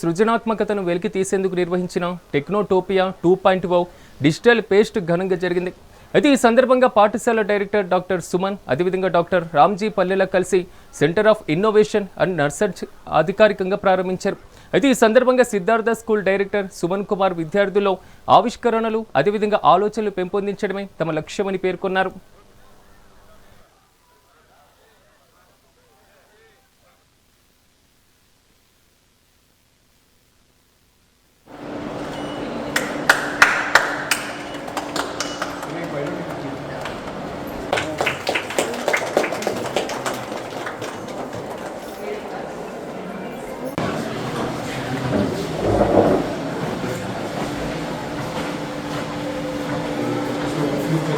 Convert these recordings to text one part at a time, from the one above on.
సృజనాత్మకతను వెలికి తీసేందుకు నిర్వహించిన Technotopia two point O digital fest ఘనంగా జరిగింది. అయితే ఈ సందర్భంగా పాఠశాల డైరెక్టర్ డాక్టర్ సుమన్ అదేవిధంగా డాక్టర్ రామ్జీ పల్లెల కలిసి centre of innovation and research అధికారికంగా ప్రారంభించారు. అయితే ఈ సందర్భంగా సిద్ధార్థ స్కూల్ డైరెక్టర్ సుమన్ కుమార్ విద్యార్థుల్లో ఆవిష్కరణలు అదేవిధంగా ఆలోచనలు పెంపొందించడమే తమ లక్ష్యమని పేర్కొన్నారు.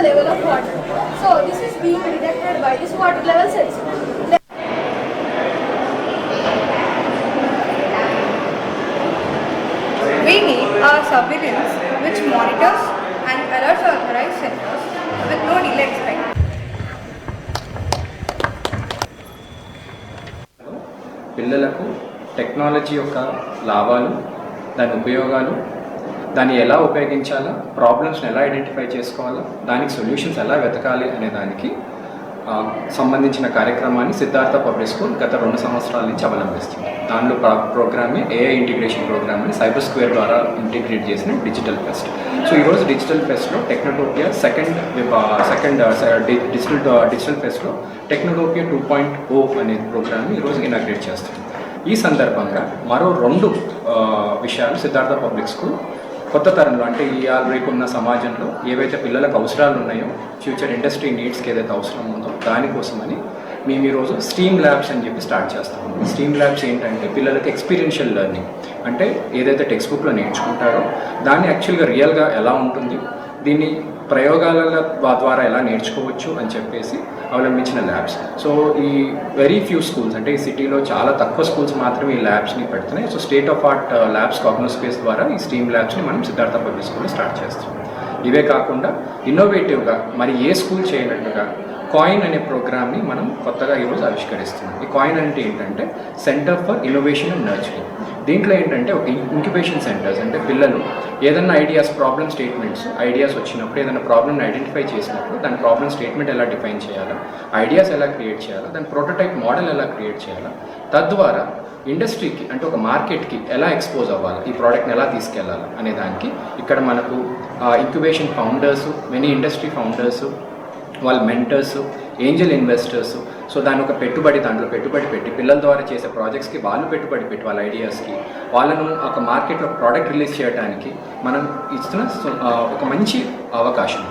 the level of water. So this is being detected by this water level sensor. We need our surveillance which monitors and alerts authorized centers with no delay expected. పిల్లలకు టెక్నాలజీ యొక్క లాభాలు దాని ఉపయోగాలు దాన్ని ఎలా ఉపయోగించాలో? ప్రాబ్లమ్స్ని ఎలా ఐడెంటిఫై చేసుకోవాలో? దానికి సొల్యూషన్స్ ఎలా వెతకాలి అనే దానికి సంబంధించిన కార్యక్రమాన్ని సిద్ధార్థ పబ్లిక్ స్కూల్ గత రెండు సంవత్సరాల నుంచి అవలంబిస్తుంది. దానిలో ప్రా- ప్రోగ్రామే ఏఐ ఇంటిగ్రేషన్ ప్రోగ్రామ్ అని సైబర్ స్క్వేర్ ద్వారా ఇంటిగ్రేట్ చేసిన డిజిటల్ ఫెస్ట్ సో ఈరోజు digital ఫెస్ట్లో Technotopia second second digital digital ఫెస్ట్లో Technotopia two point ఓ అనే ప్రోగ్రామ్ని ఈరోజు ఇనాగ్రేట్ చేస్తుంది. ఈ సందర్భంగా మరో రెండు విషయాలు సిద్ధార్థ పబ్లిక్ స్కూల్ కొత్త తరంలో అంటే ఈ ఆల్రెడీ ఉన్న సమాజంలో ఏవైతే పిల్లలకు అవసరాలు ఉన్నాయో ఫ్యూచర్ ఇండస్ట్రీ నీడ్స్కి ఏదైతే అవసరం ఉందో దానికోసమని మేము ఈరోజు స్టీమ్ ల్యాబ్స్ అని చెప్పి స్టార్ట్ చేస్తాము స్టీమ్ ల్యాబ్స్ ఏంటంటే పిల్లలకి ఎక్స్పీరియన్షియల్ లెర్నింగ్. అంటే ఏదైతే టెక్స్ట్ బుక్లో నేర్చుకుంటారో దాన్ని యాక్చువల్గా రియల్గా ఎలా ఉంటుంది? దీన్ని ప్రయోగాల ద్వారా ఎలా నేర్చుకోవచ్చు అని చెప్పేసి అవలంబించిన ల్యాబ్స్. సో ఈ వెరీ ఫ్యూ స్కూల్స్ అంటే ఈ సిటీలో చాలా తక్కువ స్కూల్స్ మాత్రమే ఈ ల్యాబ్స్ని పెడుతున్నాయి. So state of art labs Cognospace ద్వారా ఈ స్టీమ్ ల్యాబ్స్ని మనం సిద్ధార్థ పబ్లిక్ స్కూల్లో స్టార్ట్ చేస్తాం. ఇవే కాకుండా ఇన్నోవేటివ్గా మరి ఏ స్కూల్ చేయనట్టుగా కాయిన్ అనే ప్రోగ్రామ్ని మనం కొత్తగా ఈరోజు ఆవిష్కరిస్తున్నాం. ఈ కాయిన్ అంటే ఏంటంటే centre for innovation and nurturing దీంట్లో ఏంటంటే ఒక ఇంక్యుబేషన్ సెంటర్స్ అంటే పిల్లలు ఏదైనా ఐడియాస్ ప్రాబ్లమ్ స్టేట్మెంట్స్ ఐడియాస్ వచ్చినప్పుడు ఏదైనా ప్రాబ్లమ్ని ఐడెంటిఫై చేసినప్పుడు దాని ప్రాబ్లమ్ స్టేట్మెంట్ ఎలా డిఫైన్ చేయాలా ఐడియాస్ ఎలా క్రియేట్ చేయాలా దాని ప్రోటోటైప్ మోడల్ ఎలా క్రియేట్ చేయాలా. తద్వారా ఇండస్ట్రీకి అంటే ఒక మార్కెట్కి ఎలా ఎక్స్పోజ్ అవ్వాలి ఈ ప్రోడక్ట్ని ఎలా తీసుకెళ్ళాలి అనే దానికి ఇక్కడ మనకు incubation founders many industry founders వాళ్ళ మెంటర్స్ ఏంజల్ ఇన్వెస్టర్స్ సో దాని ఒక పెట్టుబడి దాంట్లో పెట్టుబడి పెట్టి పిల్లల ద్వారా చేసే ప్రాజెక్ట్స్కి వాళ్ళు పెట్టుబడి పెట్టి వాళ్ళ ఐడియాస్కి వాళ్ళను ఒక మార్కెట్లో ప్రోడక్ట్ రిలీజ్ చేయడానికి మనం ఇస్తున్న ఒక మంచి అవకాశం.